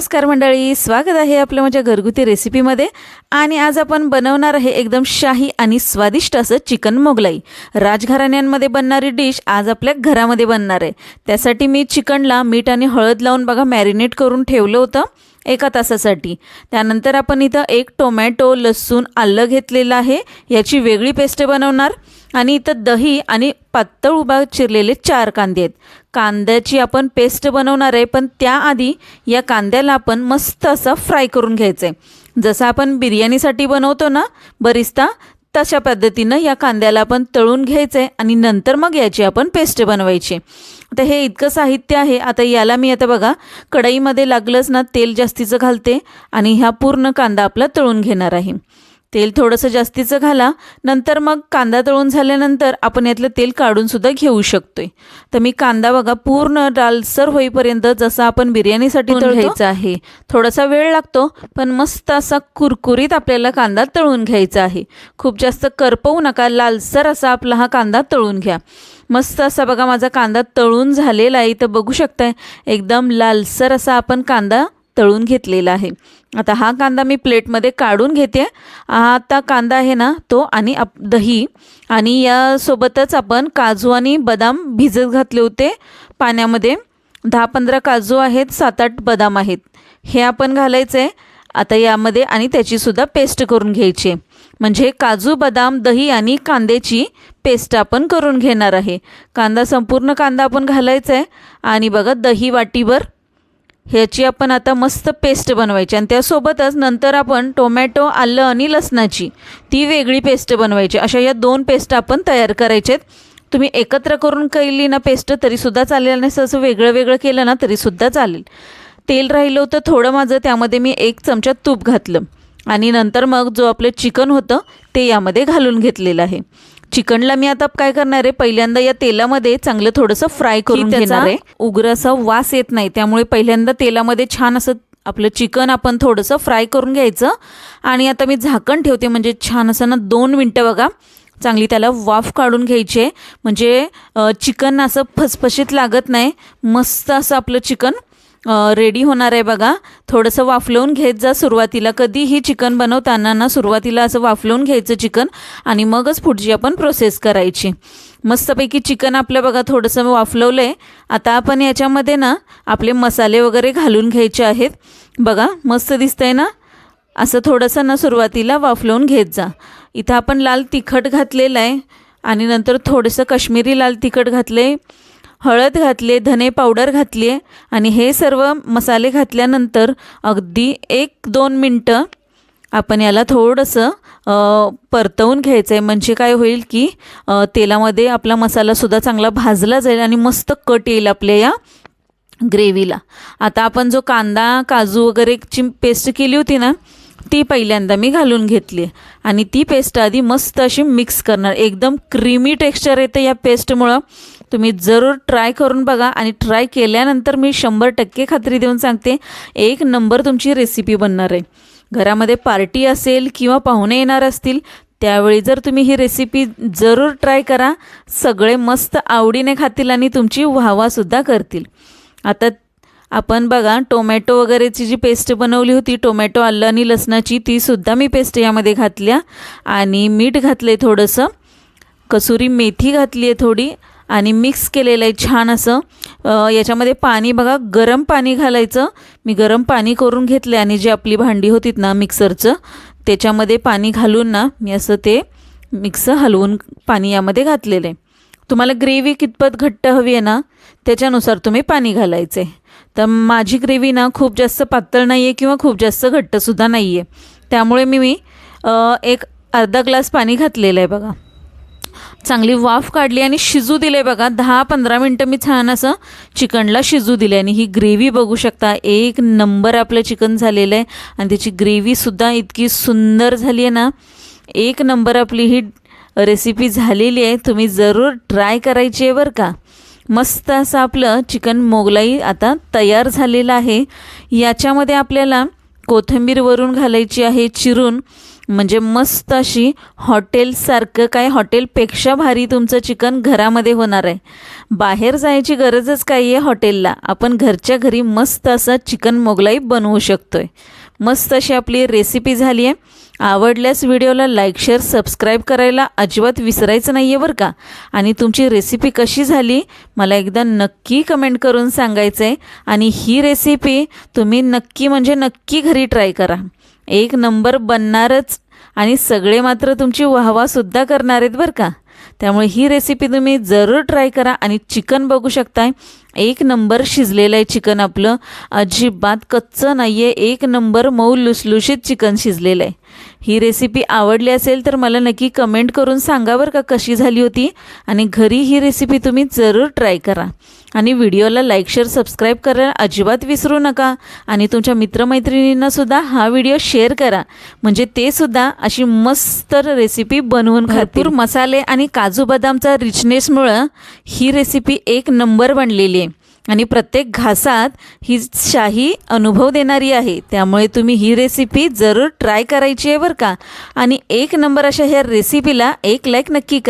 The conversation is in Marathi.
नमस्कार मंडळी स्वागत आहे आपल्या माझ्या घरगुती रेसिपीमध्ये. आणि आज आपण बनवणार आहे एकदम शाही आणि स्वादिष्ट असं चिकन मोगलाई. राजघराण्यांमध्ये बनणारी डिश आज आपल्या घरामध्ये बनणार आहे. त्यासाठी मी चिकनला मीठ आणि हळद लावून बघा मॅरिनेट करून ठेवलं होतं. एका तासासाठी. त्यानंतर आपण इथं एक टोमॅटो लसूण आलं घेतलेलं आहे. याची वेगळी पेस्ट बनवणार. आणि इथं दही आणि पातळ उभा चिरलेले चार कांदे आहेत. कांद्याची आपण पेस्ट बनवणार आहे पण त्याआधी या कांद्याला आपण मस्त असा फ्राय करून घ्यायचं आहे. जसं आपण बिर्याणीसाठी बनवतो ना बरिस्ता तशा पद्धतीनं या कांद्याला आपण तळून घ्यायचं आहे आणि नंतर मग याची आपण पेस्ट बनवायची आता हे इतकं साहित्य आहे. आता याला मी आता बघा कढईमध्ये लागलंच ना तेल जास्तीचं घालते आणि ह्या पूर्ण कांदा आपला तळून घेणार आहे. तेल थोडंसं जास्तीचं घाला नंतर मग कांदा तळून झाल्यानंतर आपण यातलं तेल काढूनसुद्धा घेऊ शकतोय. तर मी कांदा बघा पूर्ण लालसर होईपर्यंत जसं आपण बिर्याणीसाठी घ्यायचा आहे. थोडासा वेळ लागतो पण मस्त असा कुरकुरीत आपल्याला कांदा तळून घ्यायचा आहे. खूप जास्त करपवू नका लालसर असा आपला हा कांदा तळून घ्या. मस्त असा बघा माझा कांदा तळून झालेला आहे. इथं बघू शकताय एकदम लालसर असा आपण कांदा तळून घेतलेला आहे. आता हा कांदा मी प्लेटमध्ये काढून घेते. आता कांदा आहे ना तो आणि आप दही आणि यासोबतच आपण काजू आणि बदाम भिजत घातले होते पाण्यामध्ये. दहा पंधरा काजू आहेत सात आठ बदाम आहेत. हे आपण घालायचं आहे आता यामध्ये आणि त्याचीसुद्धा पेस्ट करून घ्यायची म्हणजे काजू बदाम दही आणि कांद्याची पेस्ट आपण करून घेणार आहे. कांदा संपूर्ण कांदा आपण घालायचा आहे. आणि बघा दही वाटीवर ह्याची आपण आता मस्त पेस्ट बनवायची. आणि त्यासोबतच नंतर आपण टोमॅटो आलं आणि लसणाची ती वेगळी पेस्ट बनवायची. अशा या दोन पेस्ट आपण तयार करायचे तुम्ही एकत्र करून केली ना पेस्ट तरीसुद्धा चालेल. नाही असं वेगळं वेगळं केलं ना तरीसुद्धा चालेल. तेल राहिलं होतं थोडं माझं त्यामध्ये मी एक चमचा तूप घातलं. आणि नंतर मग जो आपलं चिकन होतं ते यामध्ये घालून घेतलेलं आहे. चिकनला मी आता काय करणार आहे? पहिल्यांदा या तेलामध्ये चांगलं थोडंसं फ्राय करून घेणार आहे. उग्र असा वास येत नाही. त्यामुळे पहिल्यांदा तेलामध्ये छान असं आपलं चिकन आपण थोडंसं फ्राय करून घ्यायचं. आणि आता मी झाकण ठेवते. म्हणजे छान असं ना दोन मिनटं बघा. चांगली त्याला वाफ काढून घ्यायची म्हणजे चिकन असं फसफशीत लागत नाही. मस्त असं आपलं चिकन रेडी होणार आहे बघा. थोडंसं वाफलवून घेत जा सुरुवातीला. कधीही चिकन बनवताना ना सुरुवातीला असं वाफलवून घ्यायचं चिकन आणि मगच पुढची आपण प्रोसेस करायची. मस्तपैकी चिकन आपलं बघा थोडंसं वाफलवलं आहे आता आपण याच्यामध्ये ना आपले मसाले वगैरे घालून घ्यायचे आहेत. बघा मस्त दिसतंय ना? असं थोडंसं ना सुरुवातीला वाफलवून घेत जा. इथं आपण लाल तिखट घातलेलं आहे आणि नंतर थोडंसं कश्मीरी लाल तिखट घातलं आहे हळद घातली धने पावडर घातली आहे आणि हे सर्व मसाले घातल्यानंतर अगदी एक दोन मिनटं आपण याला थोडंसं परतवून घ्यायचं आहे म्हणजे काय होईल की तेलामध्ये आपला मसालासुद्धा चांगला भाजला जाईल आणि मस्त कट येईल आपल्या या ग्रेव्हीला. आता आपण जो कांदा काजू वगैरेची पेस्ट केली होती ना ती पहिल्यांदा मी घालून घेतली आणि ती पेस्ट आधी मस्त अशी मिक्स करणार. एकदम क्रीमी टेक्स्चर येतं या पेस्टमुळं. तुम्ही जरूर ट्राय करून बघा आणि ट्राय केल्यानंतर मी शंभर टक्के खात्री देऊन सांगते एक नंबर तुमची रेसिपी बनणार आहे. घरामध्ये पार्टी असेल किंवा पाहुणे येणार असतील त्यावेळी जर तुम्ही ही रेसिपी जरूर ट्राय करा. सगळे मस्त आवडीने खातील आणि तुमची व्हावासुद्धा करतील. आता आपण बघा टोमॅटो वगैरेची जी पेस्ट बनवली होती टोमॅटो आलं आणि लसणाची तीसुद्धा मी पेस्ट यामध्ये घातल्या. आणि मीठ घातलं आहे थोडंसं. कसुरी मेथी घातली आहे थोडी. आणि मिक्स केलेलं आहे छान असं. याच्यामध्ये पाणी बघा गरम पाणी घालायचं. मी गरम पाणी करून घेतलं आणि जी आपली भांडी होतीत ना मिक्सरचं त्याच्यामध्ये पाणी घालून ना मी असं ते मिक्स हलवून पाणी यामध्ये घातलेलं आहे. तुम्हाला ग्रेव्ही कितपत घट्ट हवी आहे ना त्याच्यानुसार तुम्ही पाणी घालायचं आहे तर माझी ग्रेव्ही ना खूप जास्त पातळ नाही आहे किंवा खूप जास्त घट्टसुद्धा नाही आहे त्यामुळे मी मी एक अर्धा ग्लास पाणी घातलेलं आहे बघा. चांगली वाफ काढली आणि शिजू दिले बघा. दहा पंधरा मिनटं मी छान असं चिकनला शिजू दिले. आणि ही ग्रेव्ही बघू शकता. एक नंबर आपलं चिकन झालेलं आहे. आणि त्याची ग्रेव्हीसुद्धा इतकी सुंदर झाली आहे ना. एक नंबर आपली ही रेसिपी झालेली आहे. तुम्ही जरूर ट्राय करायची आहे बरं का. मस्त असं आपलं चिकन मोगलाई आता तयार झालेलं आहे. याच्यामध्ये आपल्याला कोथिंबीर वरून घालायची आहे चिरून. म्हणजे मस्त अशी हॉटेलसारखं काय हॉटेलपेक्षा भारी तुमचं चिकन घरामध्ये होणार आहे. बाहेर जायची गरजच काही आहे हॉटेलला. आपण घरच्या घरी मस्त असं चिकन मोगलाई बनवू शकतो आहे मस्त अशी आपली रेसिपी झाली आहे. आवडल्यास व्हिडिओला लाईक शेअर सबस्क्राईब करायला अजिबात विसरायचं नाही आहे बरं का? आणि तुमची रेसिपी कशी झाली? मला एकदा नक्की कमेंट करून सांगायचं आहे आणि ही रेसिपी तुम्ही नक्की म्हणजे नक्की घरी ट्राय करा. एक नंबर बनणारच. आणि सगळे मात्र तुमची वाहवासुद्धा करणार आहेत बरं का? त्यामुळे ही रेसिपी तुम्ही जरूर ट्राय करा आणि चिकन बघू शकताय. एक नंबर शिजलेलं आहे चिकन आपलं. अजिबात कच्चं नाही आहे एक नंबर मऊ लुसलुशीत चिकन शिजलेलं आहे. ही रेसिपी आवडली असेल तर मला नक्की कमेंट करून सांगा बरं का कशी झाली होती. आणि घरी ही रेसिपी तुम्ही जरूर ट्राय करा. आणि व्हिडिओला लाईक शेअर सबस्क्राईब करायला अजिबात विसरू नका. आणि तुमच्या मित्रमैत्रिणींना सुद्धा हा व्हिडिओ शेअर करा. म्हणजे ते सुद्धा अशी मस्त रेसिपी बनवून भरपूर मसाले आणि काजू बदामचा रिचनेसमुळं ही रेसिपी एक नंबर बनलेली आहे. आणि प्रत्येक घासात ही शाही अनुभव देणारी आहे. त्यामुळे तुम्ही ही रेसिपी जरूर ट्राय करायची आहे बरं का? आणि एक नंबर अशा ह्या रेसिपीला एक लाईक नक्की करा.